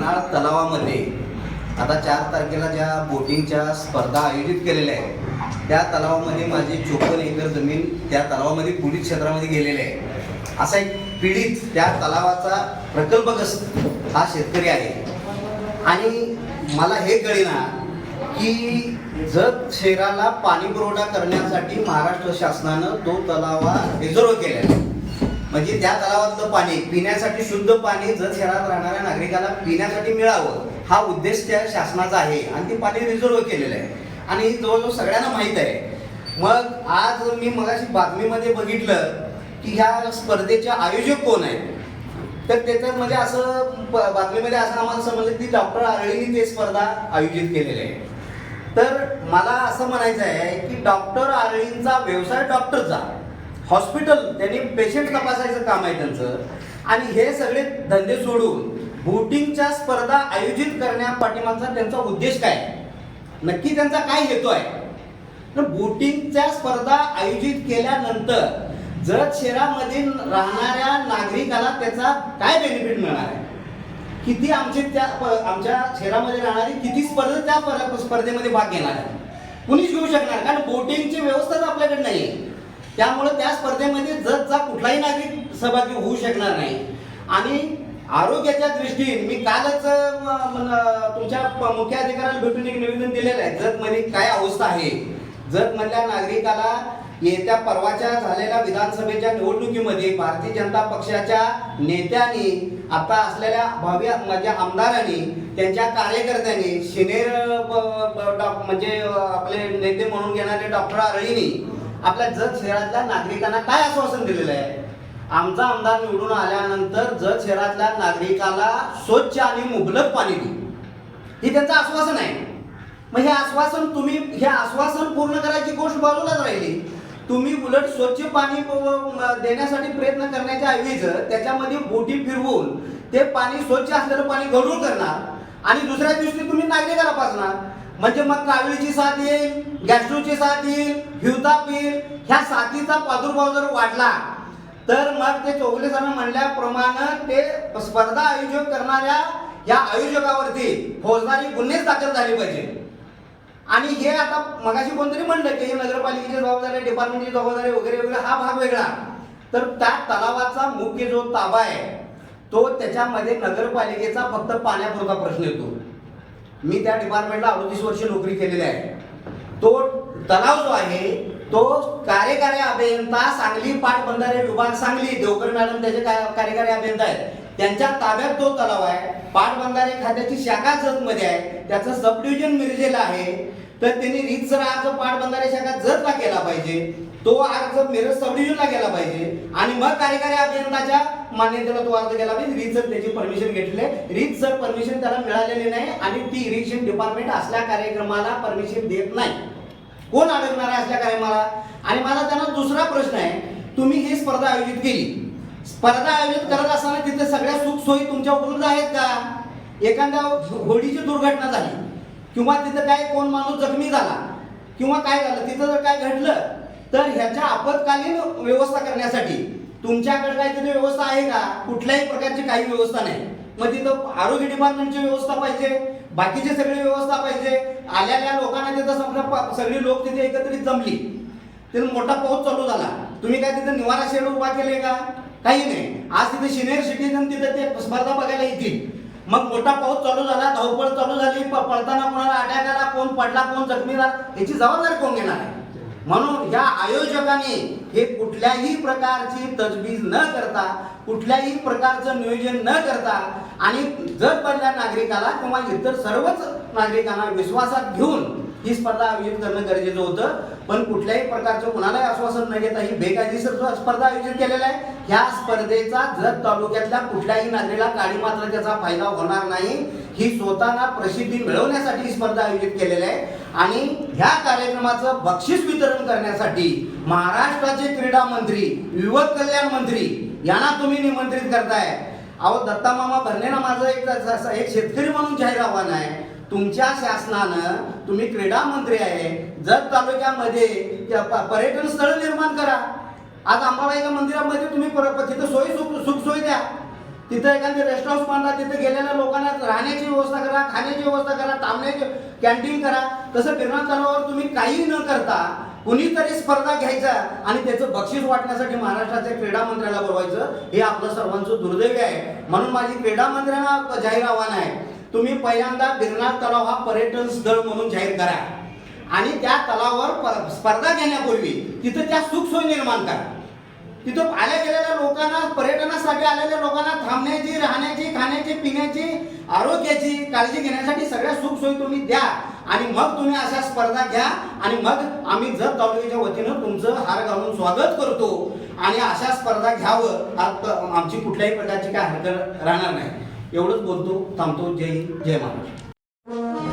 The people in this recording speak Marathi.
कर्नाळ तलावामध्ये आता चार तारखेला ज्या बोटिंगच्या स्पर्धा आयोजित केलेल्या आहेत त्या तलावामध्ये माझी चोपन्न एकर जमीन त्या तलावामध्ये पोलीस क्षेत्रामध्ये गेलेली आहे. असा एक पीडित त्या तलावाचा प्रकल्पग्रस्त हा शेतकरी आहे. आणि मला हे कळेना की जत शहराला पाणी पुरवठा करण्यासाठी महाराष्ट्र शासनानं तो तलावा रिझर्व केला आहे. म्हणजे त्या तलावातलं पाणी पिण्यासाठी शुद्ध पाणी जत शहरात राहणाऱ्या नागरिकाला पिण्यासाठी मिळावं हा उद्देश त्या शासनाचा आहे. आणि ते पाणी रिझर्व केलेलं आहे. आणि जवळजवळ सगळ्यांना माहीत आहे. मग आज मी मगाशी बातमीमध्ये बघितलं की ह्या स्पर्धेचे आयोजक कोण आहेत? तर त्याच्यात म्हणजे असं बातमीमध्ये असं आम्हाला समजलं की डॉक्टर आरळीने ते स्पर्धा आयोजित केलेली आहे. तर मला असं म्हणायचं आहे की डॉक्टर आरळींचा व्यवसाय डॉक्टरचा. हॉस्पिटल त्यांनी पेशंट तपासायचं काम आहे त्यांचं. आणि हे सगळे धंदे सोडून बोटिंगच्या स्पर्धा आयोजित करण्या पाठीमागचा त्यांचा उद्देश काय? नक्की त्यांचा काय हेतू आहे? तर बोटिंगच्या स्पर्धा आयोजित केल्यानंतर जत शहरामध्ये राहणाऱ्या नागरिकाला त्याचा काय बेनिफिट मिळणार आहे? किती आमचे त्या प- आमच्या शहरामध्ये राहणारी किती स्पर्धा त्या स्पर्धेमध्ये भाग घेणार आहे? कुणीच घेऊ शकणार कारण बोटिंगची व्यवस्थाच आपल्याकडे नाही आहे त्यामुळे त्या स्पर्धेमध्ये जतचा कुठलाही नागरिक सहभागी होऊ शकणार नाही. आणि आरोग्याच्या दृष्टीने मी कालच तुमच्या मुख्य अधिकाऱ्याला भेटून एक निवेदन दिलेलं आहे. जतमध्ये काय अवस्था आहे? जतमधल्या नागरिकाला येत्या परवाच्या झालेल्या विधानसभेच्या निवडणुकीमध्ये भारतीय जनता पक्षाच्या नेत्यांनी आता असलेल्या भावी माझ्या आमदारांनी त्यांच्या कार्यकर्त्यांनी सिनियर डॉ- म्हणजे आपले नेते म्हणून घेणारे डॉक्टर आरळीनी आपल्या जत शहरातल्या नागरिकांना काय आश्वासन दिलेलं आहे? आमचा आमदार निवडून आल्यानंतर जत शहरातल्या नागरिकाला स्वच्छ आणि मुबलक पाणी देऊ. हे त्यांचं आश्वासन आहे. मग हे आश्वासन तुम्ही हे आश्वासन पूर्ण करायची गोष्ट बाजूलाच राहिली. तुम्ही उलट स्वच्छ पाणी देण्यासाठी प्रयत्न करण्याच्या ऐवज त्याच्यामध्ये बोटी फिरवून ते पाणी स्वच्छ असलेलं पाणी गढूळ करणार आणि दुसऱ्या दिवशी तुम्ही नागरिकाला पाजणार. म्हणजे मग कावीळीची साथ येईल गॅस्ट्रोची साथ येईल हिवताप येईल ह्या साथीचा प्रादुर्भाव जर वाढला तर मग ते चौगले सर म्हणल्याप्रमाणे ते स्पर्धा आयोजक करणाऱ्या या आयोजकावरती फौजदारी गुन्हेच दाखल झाले पाहिजे. आणि हे आता मगाशी कोणतरी म्हणलं की हे नगरपालिकेची जबाबदारी डिपार्टमेंटची जबाबदारी वगैरे वगैरे हा भाग वेगळा. तर त्या तलावाचा मुख्य जो ताबा आहे तो त्याच्यामध्ये नगरपालिकेचा फक्त पाण्यापुरता प्रश्न येतो. मी त्या डिपार्टमेंटला अडतीस वर्ष नोकरी केलेली आहे. तो तलाव जो आहे तो कार्यकारी अभियंता सांगली पाटबंधारे विभाग सांगली देवकर मॅडम त्याचे कार्यकारी अभियंता आहेत. त्यांच्या ताब्यात तो तलाव आहे. पाटबंधारे खात्याची शाखा जतमध्ये आहे. त्याचं सब डिव्हिजन मिरजेला आहे. तर त्यांनी रीतसर आज पाटबंधारे शाखा जतला केला पाहिजे तो अर्ज मिरज सब डिव्हिजनला गेला पाहिजे. आणि मग कार्यकारी अभियंताच्या मान्यतेला तो अर्ज गेला पाहिजे. रीतसर त्याची परमिशन घेतले. आहे रीतसर परमिशन त्याला मिळालेली नाही आणि ती इरिगेशन डिपार्टमेंट असल्या कार्यक्रमाला परमिशन देत नाही. कोण अडकणार आहे असल्या कार्यक्रमाला? आणि मला त्यांना दुसरा प्रश्न आहे. तुम्ही ही स्पर्धा आयोजित केली. स्पर्धा आयोजित करत असताना तिथे सगळ्या सुख सोयी तुमच्या उपलब्ध आहेत का? एखाद्या होडीची दुर्घटना झाली. किंवा तिथं काय कोण माणूस जखमी झाला. किंवा काय झालं? तिथं जर काय घडलं तर ह्याच्या आपत्कालीन व्यवस्था करण्यासाठी तुमच्याकडे काय तिथे व्यवस्था आहे का? कुठल्याही प्रकारची काही व्यवस्था नाही. मग तिथं आरोग्य डिपार्टमेंटची व्यवस्था पाहिजे बाकीची सगळी व्यवस्था पाहिजे. आलेल्या लोकांना तिथं समजा सगळी लोक तिथे एकत्रित जमली. तिथे मोठा पाऊस चालू झाला. तुम्ही काय तिथे निवारा शेड उभा केले का? काही नाही. आज तिथे सिनियर सिटीजन तिथे ते स्पर्धा बघायला येतील. मग मोठा पाऊस चालू झाला धावपळ चालू झाली प- कोणाला अटॅक आला कोण पडला कोण जखमी झाला याची जबाबदारी कोण घेणार आहे? म्हणून ह्या आयोजकाने हे कुठल्याही प्रकारची तजवीज न करता कुठल्याही प्रकारचं नियोजन न करता आणि जर पडल्या नागरिकाला किंवा इतर सर्वच नागरिकांना विश्वासात घेऊन ही स्पर्धा आयोजित करणं गरजेचं होतं. पण कुठल्याही प्रकारचं कुणालाही आश्वासन न घेता ही बेकायदेशीर स्पर्धा आयोजित केलेला आहे. ह्या स्पर्धेचा जत तालुक्यातल्या कुठल्याही नागरिकाला काळी मात्र त्याचा फायदा होणार नाही. ही स्वतःला प्रसिद्धी मिळवण्यासाठी ही स्पर्धा आयोजित केलेली आहे. आणि ह्या कार्यक्रमाचं बक्षीस वितरण करण्यासाठी महाराष्ट्राचे क्रीडा मंत्री युवक कल्याण मंत्री यांना तुम्ही निमंत्रित करताय. अहो दत्ता मामा भरणेना माझं एक एक शेतकरी म्हणून जाहीर आव्हान आहे. तुमच्या शासनानं तुम्ही क्रीडा मंत्री आहे. जत तालुक्यामध्ये पर्यटन स्थळ निर्माण करा. आज अंबाबाईच्या मंदिरामध्ये तुम्ही तिथं सोयी सुख सुखसोयी द्या. तिथं एखादी रेस्ट हाऊस बांधा तिथे गेलेल्या लोकांना राहण्याची व्यवस्था करा खाण्याची व्यवस्था करा थांबण्याची कॅन्टीन करा. तसं गिरनार तलावावर तुम्ही काही न करता कुणीतरी स्पर्धा घ्यायचा आणि त्याचं बक्षीस वाटण्यासाठी महाराष्ट्राच्या क्रीडा मंत्र्याला बोलवायचं. हे आपलं सर्वांचं दुर्दैव आहे. म्हणून माझी क्रीडा मंत्र्यांना जाहीर आव्हान आहे. तुम्ही पहिल्यांदा गिरणार तलाव हा पर्यटन स्थळ म्हणून जाहीर करा. आणि त्या तलावावर स्पर्धा घेण्यापूर्वी तिथं त्या सुखसोयी निर्माण करा. तिथं आल्या गेलेल्या लोकांना पर्यटनासाठी आलेल्या लोकांना थांबण्याची राहण्याची खाण्याची पिण्याची आरोग्याची काळजी घेण्यासाठी सगळ्या सुखसोयी तुम्ही द्या. आणि मग तुम्ही अशा स्पर्धा घ्या. आणि मग आम्ही जत तालुक्याच्या वतीनं तुमचं हार घालून स्वागत करतो. आणि अशा स्पर्धा घ्यावं. आमची कुठल्याही प्रकारची काय हरकत राहणार नाही. एवढंच बोलतो. थांबतो. जय हिंद. जय महाराष्ट्र.